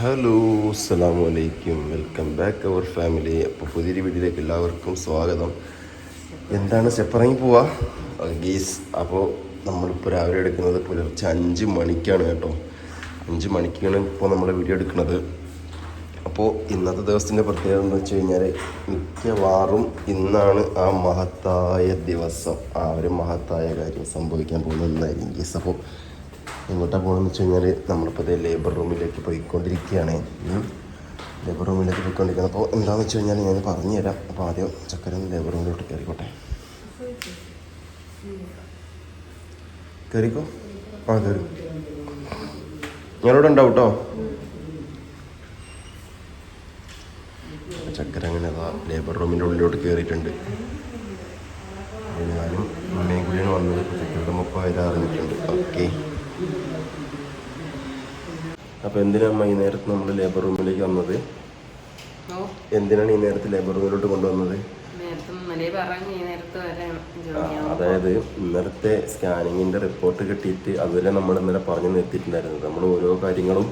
Hello അസ്സാം അലൈക്കും welcome back അവർ family. അപ്പോൾ പുതിയൊരു വീട്ടിലേക്ക് എല്ലാവർക്കും സ്വാഗതം. എന്താണ് സെപ്പറങ്ങി പോവാ? ഗീസ് അപ്പോൾ നമ്മളിപ്പോൾ രാവിലെ എടുക്കുന്നത് പുലർച്ചെ അഞ്ച് മണിക്കാണ് കേട്ടോ. അഞ്ച് മണിക്കാണ് ഇപ്പോൾ നമ്മൾ വീഡിയോ എടുക്കുന്നത്. അപ്പോൾ ഇന്നത്തെ ദിവസത്തിന്റെ പ്രത്യേകത എന്ന് വെച്ച് കഴിഞ്ഞാൽ മിക്കവാറും ഇന്നാണ് ആ മഹത്തായ ദിവസം. ആ ഒരു മഹത്തായ കാര്യം സംഭവിക്കാൻ പോകുന്നതായിരിക്കും ഗീസ്? അപ്പോൾ എങ്ങോട്ടാണ് പോകണമെന്ന് വെച്ച് കഴിഞ്ഞാൽ നമ്മളിപ്പോൾ ഇതേ ലേബർ റൂമിലേക്ക് പോയിക്കൊണ്ടിരിക്കുകയാണ്. ലേബർ റൂമിലേക്ക് പോയിക്കൊണ്ടിരിക്കുന്നത് അപ്പോൾ എന്താണെന്ന് വെച്ച് കഴിഞ്ഞാൽ ഞാൻ പറഞ്ഞു തരാം. അപ്പോൾ ആദ്യം ചക്കര ലേബർ റൂമിലോട്ട് കയറിക്കോട്ടെ കയറിക്കോ ആ കയറി ഞാനിവിടെ ഉണ്ടാവും കേട്ടോ ചക്കര അങ്ങനെ ലേബർ റൂമിന്റെ ഉള്ളിലോട്ട് കയറിയിട്ടുണ്ട് ഞാനും അമ്മയും കൂടിയാണ് വന്നത്. ചക്കരയുടെ ചക്കരയുടെ മുപ്പായിരം അറിഞ്ഞിട്ടുണ്ട്. ഓക്കെ. അപ്പോൾ എന്തിനാ ഈ നേരത്ത് നമ്മൾ ലേബർ റൂമിലേക്ക് വന്നത്? എന്തിനാണ് ഈ നേരത്ത് ലേബർ റൂമിലോട്ട് കൊണ്ടുവന്നത്? അതായത് ഇന്നലത്തെ സ്കാനിങ്ങിന്റെ റിപ്പോർട്ട് കിട്ടിയിട്ട് അതുവരെ നമ്മൾ ഇന്നലെ പറഞ്ഞു നിർത്തിയിട്ടുണ്ടായിരുന്നത്. നമ്മൾ ഓരോ കാര്യങ്ങളും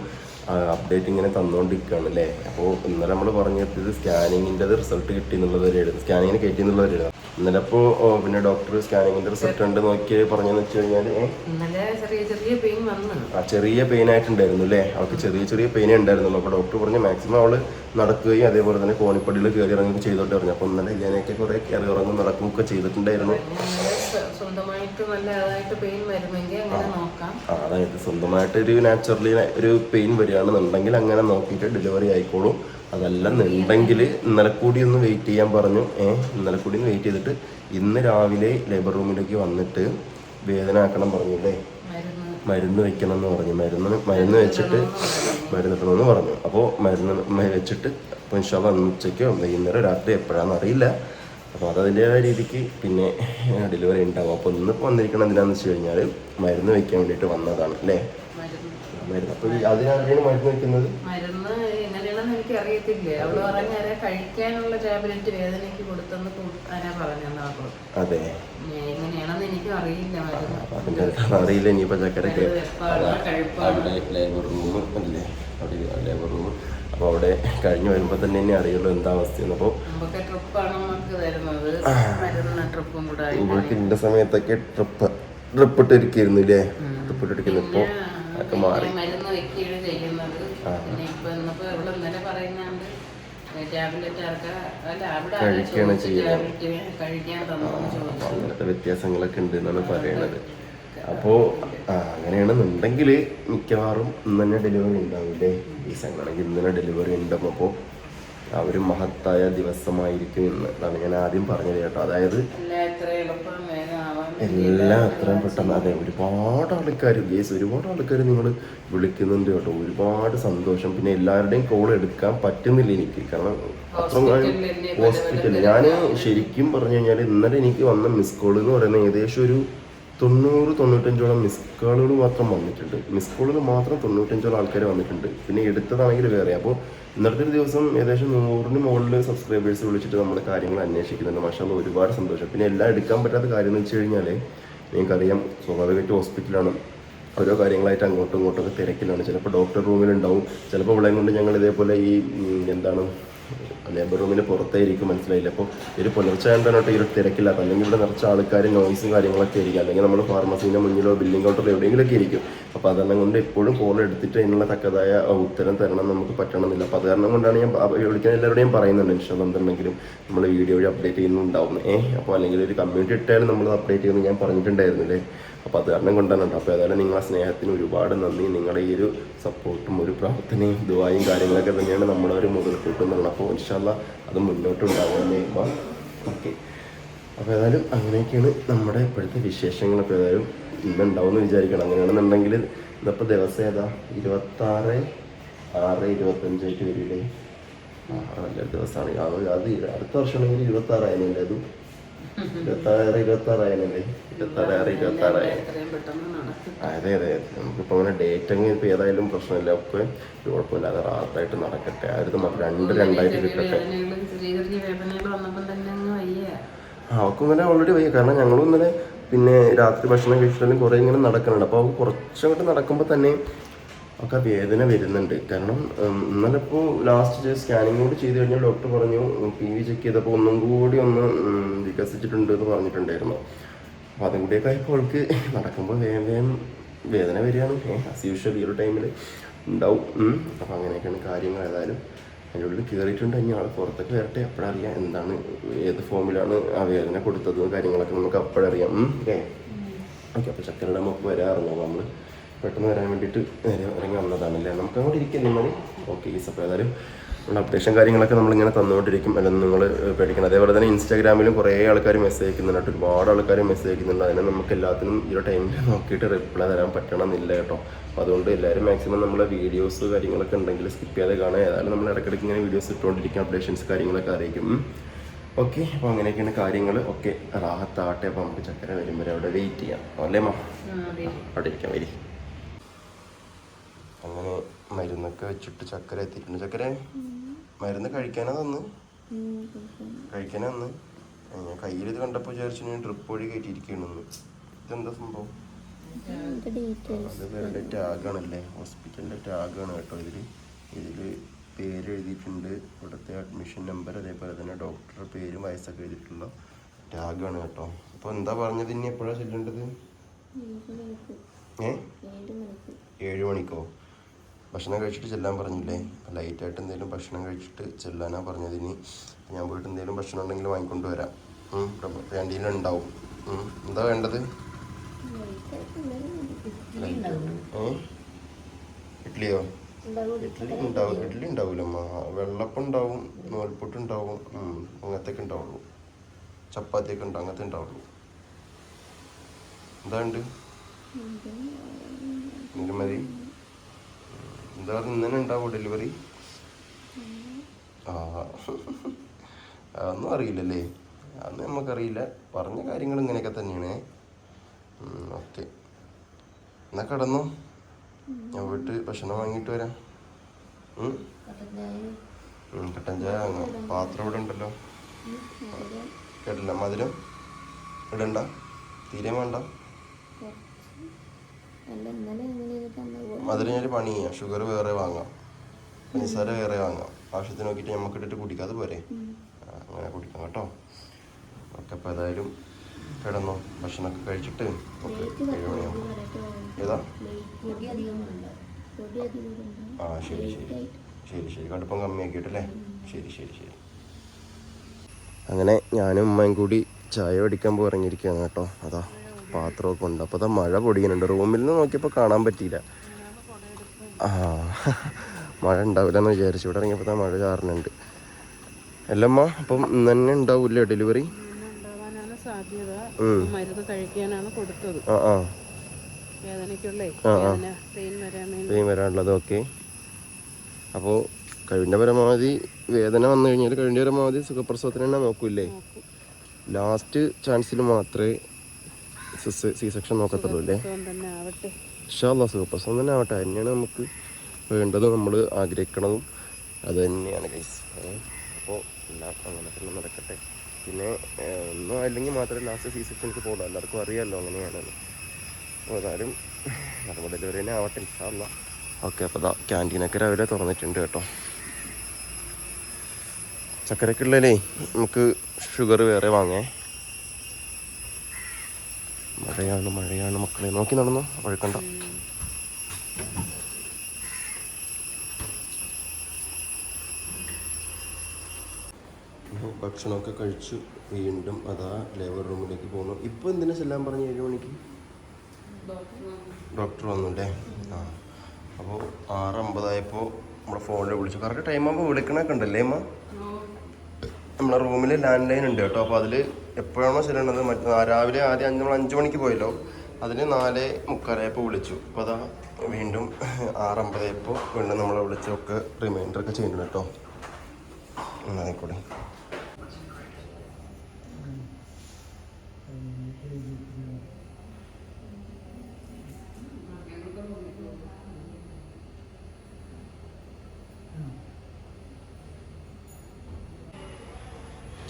അപ്ഡേറ്റ് ഇങ്ങനെ തന്നുകൊണ്ടിരിക്കുകയാണ് അല്ലേ? അപ്പോൾ ഇന്നലെ നമ്മൾ പറഞ്ഞു പറഞ്ഞത് സ്കാനിങ്ങിന്റെ റിസൾട്ട് കിട്ടി എന്നുള്ളവരെയാണ് സ്കാനിങ്ങിന് കയറ്റി എന്നുള്ളവരെയാണ് ഇന്നലെ പിന്നെ ഡോക്ടർ സ്കാനിങ്ങിന്റെ റിസൾട്ട് ഉണ്ട് നോക്കി പറഞ്ഞെന്ന് വെച്ച് കഴിഞ്ഞാൽ ആ ചെറിയ പെയിൻ ആയിട്ടുണ്ടായിരുന്നു അല്ലേ? അവൾക്ക് ചെറിയ ചെറിയ പെയിൻ ഉണ്ടായിരുന്നുള്ളൂ. അപ്പൊ ഡോക്ടർ പറഞ്ഞു മാക്സിമം അവൾ നടക്കുകയും അതേപോലെ തന്നെ കോണിപ്പടിയിൽ കയറി ഇറങ്ങുകയും ചെയ്തോട്ട് പറഞ്ഞു. അപ്പൊ ഇന്നലെ ഇങ്ങനെയൊക്കെ കുറെ കയറി ഇറങ്ങും ചെയ്തിട്ടുണ്ടായിരുന്നു. അങ്ങനെ നോക്കാം. ആ, അതായത് സ്വന്തമായിട്ട് ഒരു നാച്ചുറലി ഒരു പെയിൻ വരികയാണെന്നുണ്ടെങ്കിൽ അങ്ങനെ നോക്കിയിട്ട് ഡെലിവറി ആയിക്കോളും. അതല്ലെന്നുണ്ടെങ്കിൽ ഇന്നലെ കൂടി ഒന്ന് വെയിറ്റ് ചെയ്യാൻ പറഞ്ഞു. ഏഹ് ഇന്നലെ കൂടി ഒന്ന് വെയിറ്റ് ചെയ്തിട്ട് ഇന്ന് രാവിലെ ലേബർ റൂമിലേക്ക് വന്നിട്ട് വേദന ആക്കണം പറഞ്ഞില്ലേ മരുന്ന് വെക്കണം എന്ന് പറഞ്ഞു. മരുന്ന് മരുന്ന് വെച്ചിട്ട് മരുന്ന് ഇട്ടണമെന്ന് പറഞ്ഞു. അപ്പോൾ മരുന്ന് വെച്ചിട്ട് അപ്പോൾ ഇൻഷാല്ല ഉച്ചയ്ക്കോ വൈകുന്നേരം രാത്രി എപ്പോഴാണെന്ന് അറിയില്ല. അപ്പോൾ അതതിന്റേതായ രീതിക്ക് പിന്നെ ഡെലിവറി ഉണ്ടാവും. അപ്പോൾ ഇന്നിപ്പോൾ വന്നിരിക്കണം എന്തിനാന്ന് വെച്ച് കഴിഞ്ഞാൽ മരുന്ന് വെക്കാൻ വേണ്ടിയിട്ട് വന്നതാണ് അല്ലേ മരുന്ന്. അപ്പോൾ അതിനാണ് മരുന്ന് വെക്കുന്നത്? എനിക്ക് അറിയത്തില്ലേ അവൾ പറഞ്ഞ കഴിക്കാനുള്ള ടാബ്ലറ്റ് വേദനയ്ക്ക് കൊടുത്തെന്ന് ആരാ പറഞ്ഞത്. അവൾ അതെ എങ്ങനെയാണെന്ന് എനിക്കും അറിയില്ല അവിടെ ലേബർ റൂം അല്ലേ അവിടെ ലേബർ റൂം അപ്പോൾ അവിടെ കഴിഞ്ഞ് വരുമ്പോൾ തന്നെ എന്നെ അറിയുള്ളൂ എന്താ അവസ്ഥയെന്ന്. കൂടെ ആയിട്ട്. ഇന്ന സമയത്തൊക്കെ ട്രിപ്പ് ട്രിപ്പ് ഇട്ടിരിക്കുന്നു ഇല്ലേ ട്രിപ്പ് ഇട്ടിരിക്കുന്നു. ഇപ്പൊ അതൊക്കെ മാറി. മരുന്ന് വെക്കുകയാണ് ചെയ്യുന്നത് പിന്നെ ഇപ്പൊ ഇന്നിപ്പോ ഇവിടെ ഇന്നലെ പറയുന്നുണ്ട് ടാബ്ലറ്റ് ആർക്കാ അല്ല അവിടെ ആരാ കഴിക്കുകയാണ് ചെയ്യുന്നത് അങ്ങനത്തെ വ്യത്യാസങ്ങളൊക്കെ ഉണ്ട് എന്നാണ് പറയണത്. അപ്പോൾ ആ അങ്ങനെയാണെന്നുണ്ടെങ്കിൽ മിക്കവാറും ഇന്ന് തന്നെ ഡെലിവറി ഉണ്ടാവില്ലേ ഈ സംഘടനയ്ക്ക് ഇന്ന് തന്നെ ഡെലിവറി ഉണ്ടാവും അപ്പോൾ ആ ഒരു മഹത്തായ ദിവസമായിരിക്കും ഇന്ന് അതാണ് ഞാൻ ആദ്യം പറഞ്ഞത് കേട്ടോ. അതായത് എല്ലാം അത്രയും പെട്ടെന്ന്. അതെ ഒരുപാട് ആൾക്കാർ ഗേസ് ഒരുപാട് ആൾക്കാർ നിങ്ങൾ വിളിക്കുന്നുണ്ട് കേട്ടോ. ഒരുപാട് സന്തോഷം. പിന്നെ എല്ലാവരുടെയും കോൾ എടുക്കാൻ പറ്റുന്നില്ല എനിക്ക്. കാരണം അത്രയും ഹോസ്പിറ്റലിൽ ഞാൻ ശരിക്കും പറഞ്ഞു കഴിഞ്ഞാൽ ഇന്നലെ എനിക്ക് വന്ന മിസ് കോൾ എന്ന് പറയുന്നത് ഏകദേശം ഒരു തൊണ്ണൂറ് തൊണ്ണൂറ്റഞ്ചോളം മിസ് കോളുകൾ മാത്രം വന്നിട്ടുണ്ട്. മിസ് കോളുകൾ മാത്രം തൊണ്ണൂറ്റഞ്ചോളം ആൾക്കാർ വന്നിട്ടുണ്ട്. പിന്നെ എടുത്തതാണെങ്കിൽ വേറെ. അപ്പോൾ ഇന്നത്തെ ഒരു ദിവസം ഏകദേശം നൂറിന് മുകളിൽ സബ്സ്ക്രൈബേഴ്സ് വിളിച്ചിട്ട് നമ്മുടെ കാര്യങ്ങൾ അന്വേഷിക്കുന്നുണ്ട്. മാഷാ അത് ഒരുപാട് സന്തോഷം. പിന്നെ എല്ലാം എടുക്കാൻ പറ്റാത്ത കാര്യം എന്ന് വെച്ച് കഴിഞ്ഞാൽ നിങ്ങൾക്കറിയാം സ്വാഭാവികമായിട്ട് ഹോസ്പിറ്റലാണ്. ഓരോ കാര്യങ്ങളായിട്ട് അങ്ങോട്ടും ഇങ്ങോട്ടും ഒക്കെ തിരക്കിലാണ്. ചിലപ്പോൾ ഡോക്ടർ റൂമിലുണ്ടാവും ചിലപ്പോൾ ഇവിടെ കൊണ്ട് ഞങ്ങൾ ഇതേപോലെ ഈ എന്താണ് ലേബർ റൂമിന് പുറത്തായിരിക്കും മനസ്സിലായില്ല. അപ്പോൾ ഒരു പുലർച്ചെ ആയതുകൊണ്ടാണ് കേട്ടോ ഈ ഒരു തിരക്കില്ലാത്ത അല്ലെങ്കിൽ ഇവിടെ നിറച്ച ആൾക്കാർ നോയ്സും കാര്യങ്ങളൊക്കെ ആയിരിക്കും. അല്ലെങ്കിൽ നമ്മൾ ഫാർമസീന്റെ മുന്നിലോ ബിൽഡിംഗ് കൗണ്ടറിലോ എവിടെയെങ്കിലുമൊക്കെ ആയിരിക്കും അപ്പോൾ അതെല്ലാം കൊണ്ട് എപ്പോഴും കോൾ എടുത്തിട്ട് അതിനുള്ള തക്കതായ ഉത്തരം തരണം നമുക്ക് പറ്റണമെന്നില്ല. അപ്പോൾ അത് കാരണം കൊണ്ടാണ് ഞാൻ വിളിക്കുന്ന എല്ലാവരുടെയും പറയുന്നുണ്ട്. ഇൻഷാൽ എന്തുണ്ടെങ്കിലും നമ്മൾ വീഡിയോ വഴി അപ്ഡേറ്റ് ചെയ്യുന്നുണ്ടാവുന്നു ഏഹ് അപ്പോൾ അല്ലെങ്കിൽ ഒരു കമ്മ്യൂണിറ്റി ഇട്ടായാലും നമ്മൾ അപ്ഡേറ്റ് ചെയ്യുമെന്ന് ഞാൻ പറഞ്ഞിട്ടുണ്ടായിരുന്നില്ലേ അപ്പോൾ അത് കാരണം കൊണ്ടാണ് കേട്ടോ അപ്പോൾ ഏതായാലും നിങ്ങളെ സ്നേഹത്തിന് ഒരുപാട് നന്ദി. നിങ്ങളുടെ ഈ ഒരു സപ്പോർട്ടും ഒരു പ്രാർത്ഥനയും ദുബായും കാര്യങ്ങളൊക്കെ തന്നെയാണ് നമ്മുടെ ഒരു മുതൽക്കൂട്ട് അപ്പോൾ അപ്പോൾ ഇൻഷാല്ല അത് മുന്നോട്ടുണ്ടാവുമെന്നേ ഓക്കെ അപ്പോൾ ഏതായാലും അങ്ങനെയൊക്കെയാണ് നമ്മുടെ ഇപ്പോഴത്തെ വിശേഷങ്ങൾ. അപ്പോൾ ഏതായാലും ഇന്നുണ്ടാവുമെന്ന് വിചാരിക്കണം. അങ്ങനെയാണെന്നുണ്ടെങ്കിൽ ഇന്നിപ്പോൾ ദിവസം ഏതാ? ഇരുപത്താറ് ആറ് ഇരുപത്തഞ്ചായിട്ട് വരില്ലേ ആ നല്ലൊരു ദിവസമാണ്. അത് അത് അടുത്ത വർഷമാണെങ്കിൽ ഇരുപത്താറായാലല്ലേ അതും ഇരുപത്താറ് ഇരുപത്താറായാലല്ലേ ഇരുപത്താറ് ആറ് ഇരുപത്താറായാലും എത്രയും പെട്ടെന്ന് നടക്കും അതെ അതെ നമുക്കിപ്പോൾ അങ്ങനെ ഡേറ്റ് അങ്ങ് ഇപ്പോൾ ഏതായാലും പ്രശ്നമില്ല. ഒക്കെ ഒരു കുഴപ്പമില്ലാതെ റാത്തായിട്ട് നടക്കട്ടെ. ആ ഒരു രണ്ട് രണ്ടായിട്ട് കിട്ടട്ടെ. അവൾക്ക് ഇങ്ങനെ ഓൾറെഡി വയ്യ. കാരണം ഞങ്ങളും ഇന്നലെ പിന്നെ രാത്രി ഭക്ഷണം കഴിച്ചിട്ടും കുറേ ഇങ്ങനെ നടക്കുന്നുണ്ട്. അപ്പോൾ അവ കുറച്ചങ്ങോട്ട് നടക്കുമ്പോൾ തന്നെ ഒക്കെ വേദന വരുന്നുണ്ട്. കാരണം ഇന്നലെ ഇപ്പോൾ ലാസ്റ്റ് സ്കാനിങ് കൂടി ചെയ്ത് കഴിഞ്ഞാൽ ഡോക്ടർ പറഞ്ഞു പി വി ചെക്ക് ചെയ്തപ്പോൾ ഒന്നും കൂടി ഒന്ന് വികസിച്ചിട്ടുണ്ട് എന്ന് പറഞ്ഞിട്ടുണ്ടായിരുന്നു. അപ്പോൾ അതും കൂടിയൊക്കെ ആയപ്പോൾ അവൾക്ക് നടക്കുമ്പോൾ വേഗം വേഗം വേദന വരികയാണ്. ആസ് യൂഷ്വൽ ഈ ഒരു ടൈമിൽ ഉണ്ടാവും. അപ്പോൾ അങ്ങനെയൊക്കെയാണ് കാര്യങ്ങൾ ഏതായാലും. അതിന്റെ ഉള്ളിൽ കയറിയിട്ടുണ്ട്. ഇനി ആൾ പുറത്തൊക്കെ വരട്ടെ. അപ്പോഴറിയാം എന്താണ് ഏത് ഫോമിലാണ് ആ വേദന കൊടുത്തത് കാര്യങ്ങളൊക്കെ നമുക്ക് അപ്പോഴറിയാം. ഓക്കെ. ഓക്കെ അപ്പോൾ ചക്കരയുടെ മുപ്പ് വരാറുണ്ടോ നമ്മൾ പെട്ടെന്ന് വരാൻ വേണ്ടിയിട്ട് നേരെ ഇറങ്ങി വന്നതാണല്ലേ? നമുക്ക് അങ്ങോട്ട് ഇരിക്കില്ലേ മതി. ഓക്കെ ഈസ് അപ്പോൾ ഏതായാലും നമ്മുടെ അപ്ഡേഷൻ കാര്യങ്ങളൊക്കെ നമ്മളിങ്ങനെ തന്നുകൊണ്ടിരിക്കും. അല്ലെങ്കിൽ നിങ്ങൾ പേടിക്കണം അതേപോലെ തന്നെ ഇൻസ്റ്റാഗ്രാമിലും കുറേ ആൾക്കാർ മെസ്സേജ് അയക്കുന്നുണ്ട്. ഒരുപാട് ആൾക്കാർ മെസ്സേജ് അയക്കുന്നുണ്ട്. അതിനെ നമുക്ക് എല്ലാത്തിനും ഈ ഒരു ടൈമിൽ നോക്കിയിട്ട് റിപ്ലൈ തരാൻ പറ്റണമെന്നില്ല കേട്ടോ. അപ്പോൾ അതുകൊണ്ട് എല്ലാവരും മാക്സിമം നമ്മൾ വീഡിയോസ് കാര്യങ്ങളൊക്കെ ഉണ്ടെങ്കിൽ സ്കിപ്പ് ചെയ്യാതെ കാണുക. ഏതായാലും നമ്മൾ ഇടയ്ക്കിടയ്ക്ക് ഇങ്ങനെ വീഡിയോസ് ഇട്ടുകൊണ്ടിരിക്കും അപ്ഡേഷൻസ് കാര്യങ്ങളൊക്കെ അറിയിക്കും. ഓക്കെ അപ്പോൾ അങ്ങനെയൊക്കെയാണ് കാര്യങ്ങൾ ഓക്കെ റാഹത്താട്ടെ അപ്പോൾ നമുക്ക് ചക്കര വരും വരെ അവിടെ വെയിറ്റ് ചെയ്യാം. അല്ലേ മാ? അവിടെ ഇരിക്കാം വരി. അങ്ങനെ മരുന്നൊക്കെ വെച്ചിട്ട് ചക്കര എത്തിയിട്ടുണ്ട്. ചക്കര? മരുന്ന് കഴിക്കാനാ തന്ന്? കഴിക്കാനാ. തന്ന്? ഞാൻ കയ്യിൽ ഇത് കണ്ടപ്പോൾ വിചാരിച്ചു ഞാൻ ട്രിപ്പ് വഴി കയറ്റിയിരിക്കണെന്ന്. ഇതെന്താ സംഭവം? അത് ഇവരുടെ ടാഗാണല്ലേ? ഹോസ്പിറ്റലിന്റെ ടാഗാണ് കേട്ടോ ഇതിൽ. ഇതിൽ പേര് എഴുതിയിട്ടുണ്ട് ഇവിടുത്തെ അഡ്മിഷൻ നമ്പർ അതേപോലെ തന്നെ ഡോക്ടറുടെ പേരും വയസ്സൊക്കെ എഴുതിയിട്ടുള്ള ടാഗാണ് കേട്ടോ. അപ്പോൾ എന്താ പറഞ്ഞത് ഇനി എപ്പോഴാണ് ചെല്ലേണ്ടത്? ഏ? ഏഴ് മണിക്കോ? ഭക്ഷണം കഴിച്ചിട്ട് ചെല്ലാൻ പറഞ്ഞില്ലേ? ലൈറ്റായിട്ട് എന്തെങ്കിലും ഭക്ഷണം കഴിച്ചിട്ട് ചെല്ലാനാ പറഞ്ഞത് ഇനി. ഞാൻ പോയിട്ട് എന്തെങ്കിലും ഭക്ഷണം ഉണ്ടെങ്കിൽ വാങ്ങിക്കൊണ്ട് വരാം. ഉം. എന്താ വേണ്ടത്? ഇഡ്ഡലിയോ ഇഡ്ഡലി ഉണ്ടാവും ഇഡ്ഡലി ഉണ്ടാവില്ലമ്മ വെള്ളപ്പം ഉണ്ടാവും നൂൽപുട്ട് ഉണ്ടാവും അങ്ങനത്തെ ഒക്കെ ഉണ്ടാവുള്ളൂ. ചപ്പാത്തി ഒക്കെ ഉണ്ടാവും അങ്ങനത്തെ ഉണ്ടാവുള്ളൂ. എന്താ ഉണ്ട് മതി. എന്താ പറയുക ഇന്നലെ ഉണ്ടാവോ ഡെലിവറി ആ. അതൊന്നും അറിയില്ലല്ലേ. അന്ന് നമുക്കറിയില്ല. പറഞ്ഞ കാര്യങ്ങൾ ഇങ്ങനെയൊക്കെ തന്നെയാണ്. ഓക്കെ എന്നാ കടന്നു? ഞാൻ പോയിട്ട് ഭക്ഷണം വാങ്ങിയിട്ട് വരാം. കട്ടൻ ചായ വാങ്ങാം. പാത്രം ഇവിടെ ഉണ്ടല്ലോ. കേട്ടില്ല. മധുരം ഇടണ്ട. തീരെ വേണ്ട. മധുരം ഞാൻ പണി ചെയ്യാം ഷുഗർ വേറെ വാങ്ങാം. പഞ്ചസാര വേറെ വാങ്ങാം. ആവശ്യത്തിന് നോക്കിയിട്ട് നമുക്ക് ഇട്ടിട്ട് കുടിക്കാതെ പോരെ. അങ്ങനെ കുടിക്കാം കേട്ടോ. ഓക്കെ അപ്പോൾ ഏതായാലും കിടന്നു ഭക്ഷണമൊക്കെ കഴിച്ചിട്ട് ഓക്കെ ഏഴ് മണിയാവും. ഏതാ? ആ ശരി ശരി. ശരി ശരി. കടുപ്പം കമ്മിയാക്കിയിട്ടല്ലേ? ശരി ശരി ശരി. അങ്ങനെ ഞാനും ഉമ്മയും കൂടി ചായ പഠിക്കാൻ പോയി ഇറങ്ങിയിരിക്കുകയാണ് കേട്ടോ. അതാ. പാത്രമൊക്കെ ഉണ്ട്. അപ്പോൾ അതാ മഴ പൊടിയുന്നുണ്ട്. റൂമിൽ നിന്ന് നോക്കിയപ്പോൾ കാണാൻ പറ്റിയില്ല. ആ മഴ ഉണ്ടാവില്ല എന്ന് വിചാരിച്ചു. ഇവിടെ ഇറങ്ങിയപ്പോൾ മഴ ചാറിനുണ്ട് അല്ലമ്മ അപ്പം ഇന്ന് തന്നെ ഉണ്ടാവില്ല ഡെലിവറി. മരുന്ന് കഴിക്കാനാണ് കൊടുത്തത്. ആ ആ. പെയിൻ വരാനുള്ളത് ഓക്കെ. അപ്പോൾ കഴിവിന്റെ പരമാവധി വേദന വന്നു കഴിഞ്ഞാൽ കഴിവിന്റെ പരമാവധി സുഖപ്രസവത്തിന് തന്നെ നോക്കൂല്ലേ? ലാസ്റ്റ് ചാൻസിൽ മാത്രമേ സി സെക്ഷൻ നോക്കത്തുള്ളൂ അല്ലേ? സുഖം തന്നെ സോൺ തന്നെ ആവട്ടെ. തന്നെയാണ് നമുക്ക് വേണ്ടതും. നമ്മൾ ആഗ്രഹിക്കണതും അത് തന്നെയാണ് ഗൈസ് അപ്പോൾ എല്ലാം അങ്ങനെ തന്നെ നടക്കട്ടെ. പിന്നെ ഒന്നും അല്ലെങ്കിൽ മാത്രമേ ലാസ്റ്റ് സി എനിക്ക് പോകുള്ളൂ എല്ലാവർക്കും അറിയാമല്ലോ അങ്ങനെയാണെന്ന് അപ്പോൾ ഏതായാലും നമ്മുടെ ഡെലിവറി തന്നെ ആവട്ടെ ഇഷ്ടമല്ല ഓക്കെ അപ്പോൾ അതാ ക്യാന്റീനൊക്കെ രാവിലെ തുറന്നിട്ടുണ്ട് കേട്ടോ. ചക്കരക്കുള്ളേ നമുക്ക് ഷുഗർ വേറെ വാങ്ങേ. മഴയാണ് മഴയാണ് മക്കളെ. നോക്കി നടന്നു? വഴക്കണ്ട ഭക്ഷണമൊക്കെ കഴിച്ചു. വീണ്ടും അതാ ലേബർ റൂമിലേക്ക് പോകുന്നു. ഇപ്പോൾ എന്തിനാ ചെല്ലാൻ പറഞ്ഞു ഏഴ് മണിക്ക്? ഡോക്ടർ വന്നു അല്ലേ ആ. അപ്പോൾ ആറ് അമ്പതായപ്പോൾ നമ്മുടെ ഫോണിൽ വിളിച്ചു. കറക്റ്റ് ടൈം ആകുമ്പോൾ വിളിക്കണൊക്കെ ഉണ്ടല്ലേ അമ്മ നമ്മളെ റൂമിൽ ലാൻഡ് ലൈൻ ഉണ്ട് കേട്ടോ. അപ്പോൾ അതിൽ എപ്പോഴാണോ ചെല്ലേണ്ടത് മറ്റേ രാവിലെ ആദ്യം അഞ്ച് നമ്മൾ അഞ്ച് മണിക്ക് പോയല്ലോ. അതിന് നാല് മുക്കാലായപ്പോൾ വിളിച്ചു. അപ്പോൾ അതാ വീണ്ടും ആറമ്പതായപ്പോൾ വീണ്ടും നമ്മളെ വിളിച്ചൊക്കെ റിമൈൻഡർ ഒക്കെ ചെയ്യുന്നുണ്ട് കേട്ടോ. ഉം, ആയിക്കോട്ടെ.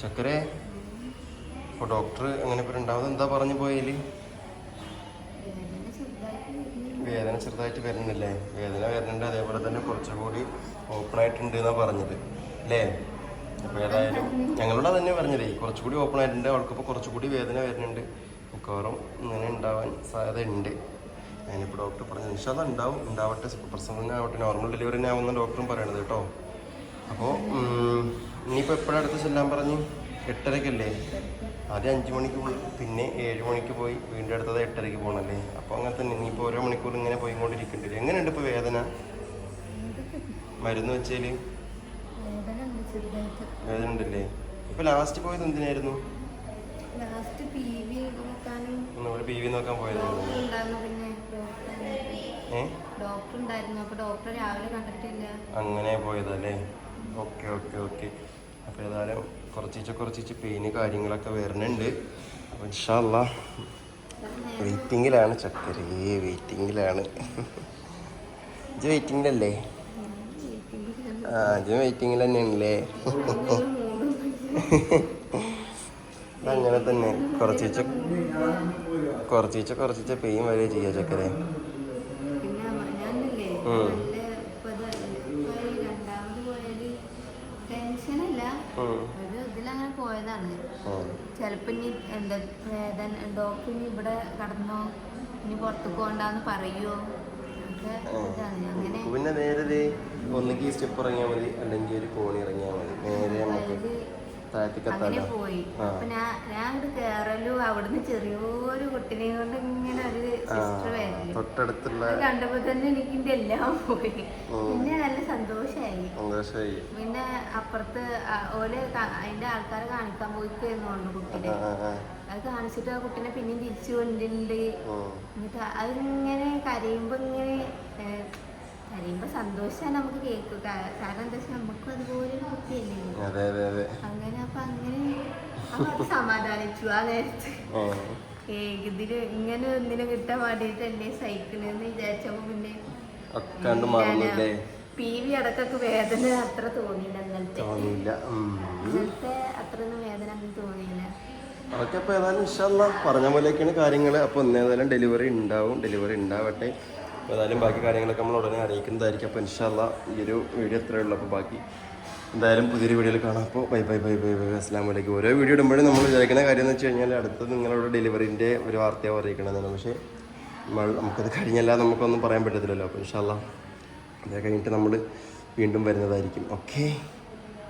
ചക്കരെ ഇപ്പോൾ ഡോക്ടർ അങ്ങനെ ഇപ്പോൾ രണ്ടാമത് എന്താ പറഞ്ഞു പോയാൽ വേദന ചെറുതായിട്ട് വരുന്നില്ലേ? വേദന വരുന്നുണ്ട്. അതേപോലെ തന്നെ കുറച്ചുകൂടി ഓപ്പൺ ആയിട്ടുണ്ട് എന്നാണ് പറഞ്ഞത്. അല്ലേ അപ്പോൾ ഏതായാലും ഞങ്ങളോട് തന്നെ പറഞ്ഞതേ. കുറച്ചുകൂടി ഓപ്പൺ ആയിട്ടുണ്ട്. അവൾക്കിപ്പോൾ കുറച്ചുകൂടി വേദന വരുന്നുണ്ട്. മിക്കവാറും ഇങ്ങനെ ഉണ്ടാവാൻ സാധ്യത ഉണ്ട് അതിനിപ്പോൾ ഡോക്ടർ പറഞ്ഞു അത് ഉണ്ടാവും. ഉണ്ടാവട്ടെ. പ്രസവം ആവട്ടെ. നോർമൽ ഡെലിവറി തന്നെ ആവുന്ന ഡോക്ടറും പറയണത് കേട്ടോ. അപ്പോൾ ഇനിയിപ്പോൾ എപ്പോഴടുത്ത് ചെല്ലാൻ പറഞ്ഞു? എട്ടരക്കല്ലേ? ആദ്യം അഞ്ച് മണിക്ക് പോയി പിന്നെ ഏഴ് മണിക്ക് പോയി വീണ്ടും അടുത്തത് എട്ടരയ്ക്ക് പോകണല്ലേ അപ്പോൾ അങ്ങനെ തന്നെ ഇനിയിപ്പോൾ ഓരോ മണിക്കൂർ ഇങ്ങനെ പോയി വരും എങ്ങനെയുണ്ട് ഇപ്പോൾ വേദന? മരുന്ന് വെച്ചാൽ വേദന ഉണ്ടല്ലേ ഇപ്പോൾ ലാസ്റ്റ് പോയത് എന്തിനായിരുന്നു? പി വി നോക്കാൻ പോയതായിരുന്നു അങ്ങനെ പോയതല്ലേ ഓക്കെ ഓക്കെ ഓക്കെ. അപ്പോൾ ഏതായാലും കുറച്ചിച്ച് കുറച്ചിച്ച് പെയിന് കാര്യങ്ങളൊക്കെ വരുന്നുണ്ട്. അപ്പോൾ ഇൻഷാല്ല വെയിറ്റിങ്ങിലാണ് ചക്കരേ വെയിറ്റിങ്ങിലാണ് ഇത് വെയിറ്റിങ്ങിലല്ലേ ആ ഇത് വെയിറ്റിങ്ങിൽ തന്നെയാണല്ലേ അങ്ങനെ തന്നെ കുറച്ചിച്ച് കുറച്ചിച്ച് കുറച്ചിച്ച് പെയിൻ വരെ ചെയ്യാ ചക്കരേ. ഉം. നല്ല ഇപ്പൊ ഇത് ഇപ്പൊ ഈ രണ്ടാമത് പോയാൽ ടെൻഷനല്ല ഉം. ഒരു ഇതിലങ്ങനെ പോയതാണ് ഉം. ചിലപ്പോ ഇനി എന്താ വേദന ഡോക്ടർ ഇനി ഇവിടെ കടന്നോ? ഇനി പുറത്ത് പോകണ്ടെന്ന് പറയുമോ പിന്നെ നേരെ ഒന്നുകിൽ സ്റ്റെപ്പ് ഇറങ്ങിയാൽ മതി അല്ലെങ്കിൽ ഒരു കോണി ഇറങ്ങിയാൽ മതി. നേരെ നമുക്ക് അങ്ങനെ പോയി. പിന്നെ അപ്പൊ ഞാൻ ഞാൻ അങ്ങോട്ട് കേറലും അവിടുന്ന് ചെറിയൊരു കുട്ടിനെ കൊണ്ട് ഇങ്ങനെ ഒരു സിസ്റ്റർ തൊട്ടടുത്തുള്ള കണ്ടപ്പോ തന്നെ എനിക്ക് എന്റെ എല്ലാം പോയി. പിന്നെ നല്ല സന്തോഷായി. പിന്നെ അപ്പുറത്ത് ഓൽ അതിന്റെ ആൾക്കാരെ കാണിക്കാൻ പോയിക്കായിരുന്നു കൊണ്ട് കുട്ടിനെ. അത് കാണിച്ചിട്ട് ആ കുട്ടിനെ പിന്നെയും തിരിച്ചു കൊണ്ടുണ്ട് എന്നിട്ട് അതിങ്ങനെ കരയുമ്പോ ഇങ്ങനെ ഏഹ്, കരയുമ്പോ സന്തോഷമാണ് നമുക്ക് കേൾക്കുക കാരണം എന്താ വെച്ചാൽ നമുക്കും അതുപോലെ ഒരു കുട്ടിയല്ലേ അങ്ങനെ അപ്പൊ അങ്ങനെ അപ്പൊ സമാധാനിച്ചു ആ നേരത്ത്. ഇതിൽ ഇങ്ങനെ ഒന്നിനെ കിട്ടാൻ വേണ്ടിട്ടല്ലേ സൈക്കിളെന്ന് വിചാരിച്ചപ്പോ പിന്നെ പി വി അടക്കൊക്കെ വേദന അത്ര തോന്നിയില്ല അന്നത്തെ അന്നത്തെ അത്ര ഒന്നും വേദന ഒന്നും തോന്നിയില്ല. അതൊക്കെ അപ്പോൾ ഏതായാലും ഇഷ്ടമല്ല പറഞ്ഞ പോലെയൊക്കെയാണ് കാര്യങ്ങൾ അപ്പോൾ ഒന്നേതായാലും ഡെലിവറി ഉണ്ടാവും. ഡെലിവറി ഉണ്ടാവട്ടെ. അപ്പോൾ ഏതായാലും ബാക്കി കാര്യങ്ങളൊക്കെ നമ്മൾ ഉടനെ അറിയിക്കുന്നതായിരിക്കും. അപ്പോൾ ഇൻഷാല്ല ഈ ഒരു വീഡിയോ എത്രയേ ഉള്ളൂ. അപ്പോൾ ബാക്കി എന്തായാലും പുതിയൊരു വീഡിയോയിൽ കാണാം. അപ്പോൾ bye bye bye bye bye. അസ്ലാം വലൈക്കും ഓരോ വീഡിയോ ഇടുമ്പോഴും നമ്മൾ വിചാരിക്കുന്ന കാര്യം എന്ന് വെച്ച് കഴിഞ്ഞാൽ അടുത്ത് നിങ്ങളുടെ ഡെലിവറിന്റെ ഒരു വാർത്തയാവും അറിയിക്കണമെന്നാണ് പക്ഷേ നമ്മൾ നമുക്കത് കഴിഞ്ഞല്ല നമുക്കൊന്നും പറയാൻ പറ്റത്തില്ലല്ലോ. അപ്പോൾ ഇൻഷാല്ല അത് കഴിഞ്ഞിട്ട് നമ്മൾ വീണ്ടും വരുന്നതായിരിക്കും. ഓക്കെ.